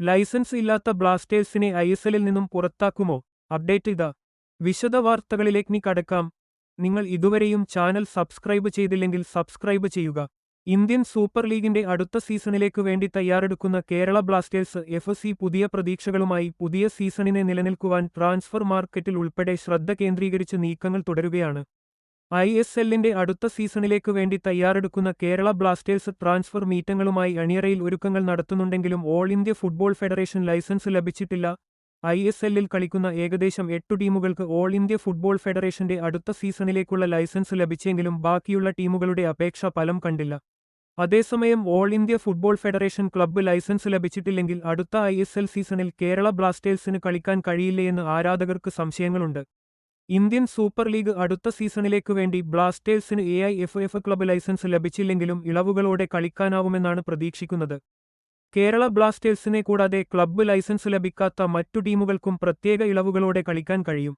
Licence ഇല്ലാത്ത ബ്ലാസ്റ്റേഴ്സിനെ I S എല്ലിൽ നിന്നും പുറത്താക്കുമോ? അപ്ഡേറ്റ് ഇതാ. വിശദ വാർത്തകളിലേക്ക് കടക്കാം. നിങ്ങൾ ഇതുവരെയും ചാനൽ സബ്സ്ക്രൈബ് ചെയ്തില്ലെങ്കിൽ സബ്സ്ക്രൈബ് ചെയ്യുക. ഇന്ത്യൻ സൂപ്പർ ലീഗിന്റെ അടുത്ത സീസണിലേക്ക് വേണ്ടി തയ്യാറെടുക്കുന്ന കേരള ബ്ലാസ്റ്റേഴ്സ് എഫ് സി പുതിയ പ്രതീക്ഷകളുമായി പുതിയ സീസണിനെ നിലനിൽക്കുവാൻ ട്രാൻസ്ഫർ മാർക്കറ്റിൽ ഉൾപ്പെടെ ശ്രദ്ധ കേന്ദ്രീകരിച്ച് നീക്കങ്ങൾ തുടരുകയാണ്. ഐ എസ് എല്ലിന്റെ അടുത്ത സീസണിലേക്ക് വേണ്ടി തയ്യാറെടുക്കുന്ന കേരള ബ്ലാസ്റ്റേഴ്സ് ട്രാൻസ്ഫർ മീറ്റങ്ങളുമായി അണിയറയിൽ ഒരുക്കങ്ങൾ നടത്തുന്നുണ്ടെങ്കിലും all India football federation licence ലഭിച്ചിട്ടില്ല. ഐ എസ് എല്ലിൽ കളിക്കുന്ന ഏകദേശം എട്ടു ടീമുകൾക്ക് ഓൾ ഇന്ത്യ ഫുട്ബോൾ ഫെഡറേഷന്റെ അടുത്ത സീസണിലേക്കുള്ള ലൈസൻസ് ലഭിച്ചെങ്കിലും ബാക്കിയുള്ള ടീമുകളുടെ അപേക്ഷ ഫലം കണ്ടില്ല. അതേസമയം all India football federation club licence ലഭിച്ചിട്ടില്ലെങ്കിൽ അടുത്ത ഐ സീസണിൽ കേരള ബ്ലാസ്റ്റേഴ്സിന് കളിക്കാൻ കഴിയില്ലയെന്ന് ആരാധകർക്ക് സംശയങ്ങളുണ്ട്. ഇന്ത്യൻ സൂപ്പർ ലീഗ് അടുത്ത സീസണിലേക്ക് വേണ്ടി ബ്ലാസ്റ്റേഴ്സിന് A I F F club licence ലഭിച്ചില്ലെങ്കിലും ഇളവുകളോടെ കളിക്കാനാവുമെന്നാണ് പ്രതീക്ഷിക്കുന്നത്. കേരള ബ്ലാസ്റ്റേഴ്സിനെ കൂടാതെ ക്ലബ്ബ് ലൈസൻസ് ലഭിക്കാത്ത മറ്റു ടീമുകൾക്കും പ്രത്യേക ഇളവുകളോടെ കളിക്കാൻ കഴിയും.